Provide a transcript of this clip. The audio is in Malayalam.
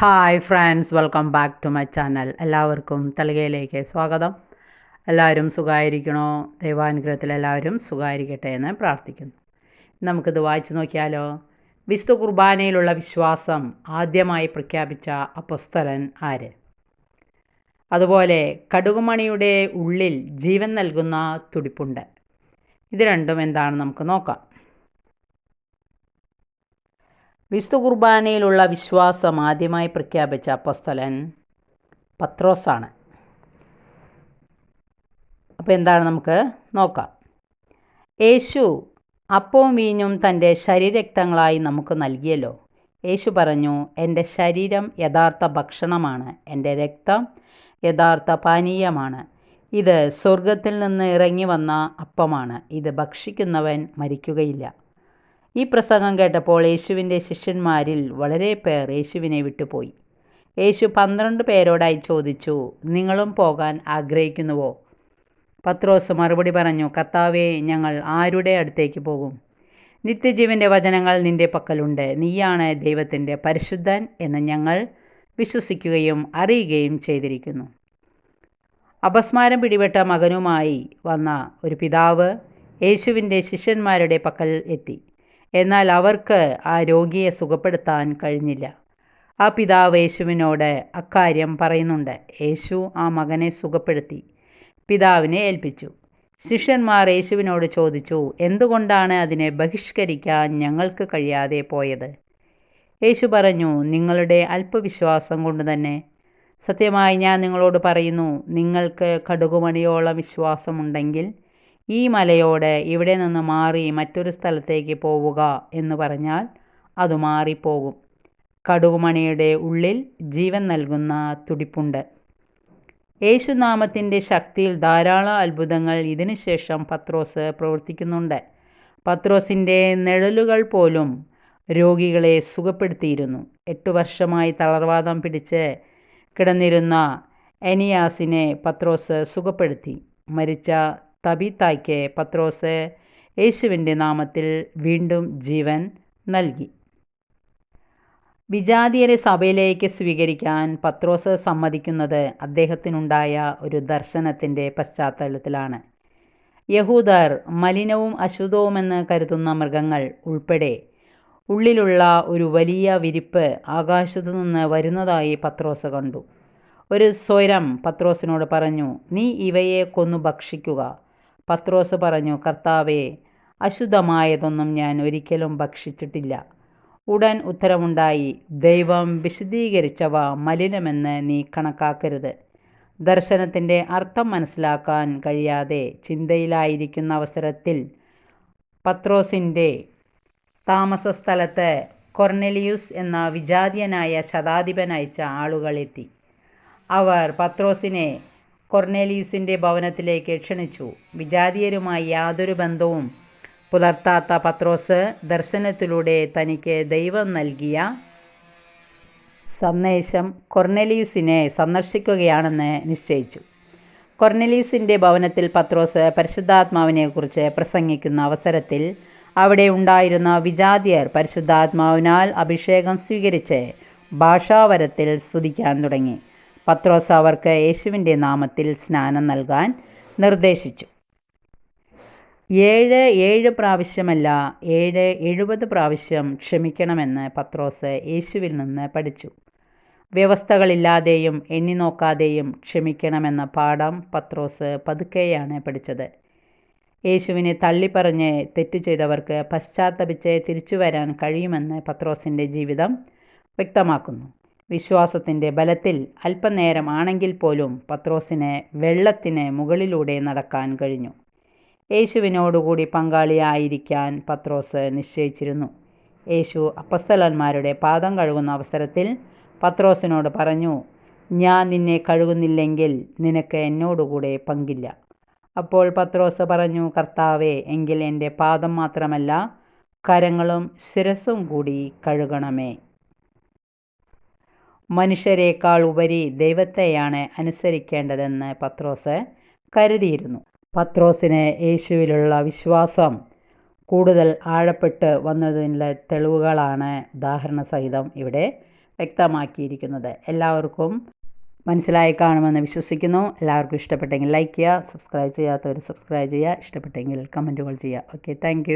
Hi friends welcome back to my channel എല്ലാവർക്കും തളികയിലേക്ക് സ്വാഗതം. എല്ലാവരും സുഖമായിരിക്കണോ ദൈവാനുഗ്രഹത്തിൽ എല്ലാവരും സുഖമായിരിക്കട്ടെ എന്ന് പ്രാർത്ഥിക്കുന്നു. നമുക്കിത് വായിച്ചു നോക്കിയാലോ? വിശുദ്ധ കുർബാനയിലുള്ള വിശ്വാസം ആദ്യമായി പ്രഖ്യാപിച്ച അപസ്തലൻ ആര്? അതുപോലെ കടുകുമണിയുടെ ഉള്ളിൽ ജീവൻ നൽകുന്ന തുടിപ്പുണ്ട്. ഇത് രണ്ടും എന്താണ് നമുക്ക് നോക്കാം. വിശുദ്ധ കുർബാനയിലുള്ള വിശ്വാസം ആദ്യമായി പ്രഖ്യാപിച്ച അപ്പസ്തലൻ പത്രോസാണ്. അപ്പോൾ എന്താണ് നമുക്ക് നോക്കാം. യേശു അപ്പവും വീഞ്ഞും തന്റെ ശരീരക്തങ്ങളായി നമുക്ക് നൽകിയല്ലോ. യേശു പറഞ്ഞു എന്റെ ശരീരം യഥാർത്ഥ ഭക്ഷണമാണ് എന്റെ രക്തം യഥാർത്ഥ പാനീയമാണ്. ഇത് സ്വർഗത്തിൽ നിന്ന് ഇറങ്ങി വന്ന അപ്പമാണ്. ഇത് ഭക്ഷിക്കുന്നവൻ മരിക്കുകയില്ല. ഈ പ്രസംഗം കേട്ടപ്പോൾ യേശുവിന്റെ ശിഷ്യന്മാരിൽ വളരെ പേർ യേശുവിനെ വിട്ടുപോയി. യേശു പന്ത്രണ്ട് പേരോടായി ചോദിച്ചു നിങ്ങളും പോകാൻ ആഗ്രഹിക്കുന്നുവോ? പത്രോസ് മറുപടി പറഞ്ഞു കർത്താവേ ഞങ്ങൾ ആരുടെ അടുത്തേക്ക് പോകും? നിത്യജീവന്റെ വചനങ്ങൾ നിന്റെ പക്കലുണ്ട്. നീയാണ് ദൈവത്തിന്റെ പരിശുദ്ധൻ എന്ന് ഞങ്ങൾ വിശ്വസിക്കുകയും അറിയുകയും ചെയ്തിരിക്കുന്നു. അപസ്മാരം പിടിപെട്ട മകനുമായി വന്ന ഒരു പിതാവ് യേശുവിന്റെ ശിഷ്യന്മാരുടെ പക്കൽ എത്തി. എന്നാൽ അവർക്ക് ആ രോഗിയെ സുഖപ്പെടുത്താൻ കഴിഞ്ഞില്ല. ആ പിതാവ് യേശുവിനോട് അക്കാര്യം പറയുന്നുണ്ട്. യേശു ആ മകനെ സുഖപ്പെടുത്തി പിതാവിനെ ഏൽപ്പിച്ചു. ശിഷ്യന്മാർ യേശുവിനോട് ചോദിച്ചു എന്തുകൊണ്ടാണ് അതിനെ ബഹിഷ്കരിക്കാൻ ഞങ്ങൾക്ക് കഴിയാതെ പോയത്? യേശു പറഞ്ഞു നിങ്ങളുടെ അല്പവിശ്വാസം കൊണ്ട് തന്നെ. സത്യമായി ഞാൻ നിങ്ങളോട് പറയുന്നു നിങ്ങൾക്ക് കടുകുമണിയോളം വിശ്വാസമുണ്ടെങ്കിൽ ഈ മലയോട് ഇവിടെ നിന്ന് മാറി മറ്റൊരു സ്ഥലത്തേക്ക് പോവുക എന്ന് പറഞ്ഞാൽ അത് മാറിപ്പോകും. കടുകുമണിയുടെ ഉള്ളിൽ ജീവൻ നൽകുന്ന തുടിപ്പുണ്ട്. യേശുനാമത്തിന്റെ ശക്തിയിൽ ധാരാളം അത്ഭുതങ്ങൾ ഇതിനുശേഷം പത്രോസ് പ്രവർത്തിക്കുന്നുണ്ട്. പത്രോസിന്റെ നിഴലുകൾ പോലും രോഗികളെ സുഖപ്പെടുത്തിയിരുന്നു. എട്ട് വർഷമായി തളർവാദം പിടിച്ച് കിടന്നിരുന്ന എനിയാസിനെ പത്രോസ് സുഖപ്പെടുത്തി. മരിച്ച തബീത്തായ്ക്ക് പത്രോസ് യേശുവിന്റെ നാമത്തിൽ വീണ്ടും ജീവൻ നൽകി. വിജാതിയരെ സഭയിലേക്ക് സ്വീകരിക്കാൻ പത്രോസ് സമ്മതിക്കുന്നത് അദ്ദേഹത്തിനുണ്ടായ ഒരു ദർശനത്തിന്റെ പശ്ചാത്തലത്തിലാണ്. യഹൂദർ മലിനവും അശുദ്ധവുമെന്ന് കരുതുന്ന മൃഗങ്ങൾ ഉൾപ്പെടെ ഉള്ളിലുള്ള ഒരു വലിയ വിരിപ്പ് ആകാശത്തു നിന്ന് വരുന്നതായി പത്രോസ് കണ്ടു. ഒരു സ്വരം പത്രോസിനോട് പറഞ്ഞു നീ ഇവയെ കൊന്നു ഭക്ഷിക്കുക. പത്രോസ് പറഞ്ഞു കർത്താവേ അശുദ്ധമായതൊന്നും ഞാൻ ഒരിക്കലും ഭക്ഷിച്ചിട്ടില്ല. ഉടൻ ഉത്തരമുണ്ടായി ദൈവം വിശദീകരിച്ചവ മലിനമെന്ന് നീ കണക്കാക്കരുത്. ദർശനത്തിന്റെ അർത്ഥം മനസ്സിലാക്കാൻ കഴിയാതെ ചിന്തയിലായിരിക്കുന്ന അവസരത്തിൽ പത്രോസിന്റെ താമസ സ്ഥലത്ത് കൊർനെലിയൂസ് എന്ന വിജാതിയനായ ശതാധിപൻ അയച്ച ആളുകൾ അവർ പത്രോസിനെ കൊർണേലിയൂസിന്റെ ഭവനത്തിലേക്ക് ക്ഷണിച്ചു. വിജാതീയരുമായി യാതൊരു ബന്ധവും പുലർത്താത്ത പത്രോസ് ദർശനത്തിലൂടെ തനിക്ക് ദൈവം നൽകിയ സന്ദേശം കൊർണലീസിനെ സന്ദർശിക്കുകയാണെന്ന് നിശ്ചയിച്ചു. കൊർണലീസിന്റെ ഭവനത്തിൽ പത്രോസ് പരിശുദ്ധാത്മാവിനെക്കുറിച്ച് പ്രസംഗിക്കുന്ന അവസരത്തിൽ അവിടെ ഉണ്ടായിരുന്ന വിജാതിയർ പരിശുദ്ധാത്മാവിനാൽ അഭിഷേകം സ്വീകരിച്ച് ഭാഷാവരത്തിൽ സ്തുതിക്കാൻ തുടങ്ങി. പത്രോസ് അവർക്ക് യേശുവിന്റെ നാമത്തിൽ സ്നാനം നൽകാൻ നിർദ്ദേശിച്ചു. ഏഴ് ഏഴ് പ്രാവശ്യമല്ല ഏഴ് എഴുപത് പ്രാവശ്യം ക്ഷമിക്കണമെന്ന് പത്രോസ് യേശുവിൽ നിന്ന് പഠിച്ചു. വ്യവസ്ഥകളില്ലാതെയും എണ്ണി നോക്കാതെയും ക്ഷമിക്കണമെന്ന പാഠം പത്രോസ് പതുക്കെയാണ് പഠിച്ചത്. യേശുവിനെ തള്ളിപ്പറഞ്ഞ് തെറ്റ് ചെയ്തവർക്ക് പശ്ചാത്തപിച്ച് തിരിച്ചു വരാൻ കഴിയുമെന്ന് പത്രോസിന്റെ ജീവിതം വ്യക്തമാക്കുന്നു. വിശ്വാസത്തിന്റെ ബലത്തിൽ അല്പനേരം ആണെങ്കിൽ പോലും പത്രോസിനെ വെള്ളത്തിന് മുകളിലൂടെ നടക്കാൻ കഴിഞ്ഞു. യേശുവിനോടുകൂടി പങ്കാളിയായിരിക്കാൻ പത്രോസ് നിശ്ചയിച്ചിരുന്നു. യേശു അപ്പസ്തലന്മാരുടെ പാദം കഴുകുന്ന അവസരത്തിൽ പത്രോസിനോട് പറഞ്ഞു ഞാൻ നിന്നെ കഴുകുന്നില്ലെങ്കിൽ നിനക്ക് എന്നോടുകൂടെ പങ്കില്ല അപ്പോൾ പത്രോസ് പറഞ്ഞു കർത്താവേ എങ്കിൽ എന്റെ പാദം മാത്രമല്ല കരങ്ങളും ശിരസും കൂടി കഴുകണമേ. മനുഷ്യരെക്കാൾ ഉപരി ദൈവത്തെയാണ് അനുസരിക്കേണ്ടതെന്ന് പത്രോസ് കരുതിയിരുന്നു. പത്രോസിന് യേശുവിലുള്ള വിശ്വാസം കൂടുതൽ ആഴപ്പെട്ട് വന്നതിന്റെ തെളിവുകളാണ് ഉദാഹരണ സഹിതം ഇവിടെ വ്യക്തമാക്കിയിരിക്കുന്നത്. എല്ലാവർക്കും മനസ്സിലായി കാണുമെന്ന് വിശ്വസിക്കുന്നു. എല്ലാവർക്കും ഇഷ്ടപ്പെട്ടെങ്കിൽ ലൈക്ക് ചെയ്യുക സബ്സ്ക്രൈബ് ചെയ്യാത്തവർ സബ്സ്ക്രൈബ് ചെയ്യുക ഇഷ്ടപ്പെട്ടെങ്കിൽ കമന്റുകൾ ചെയ്യുക. Okay thank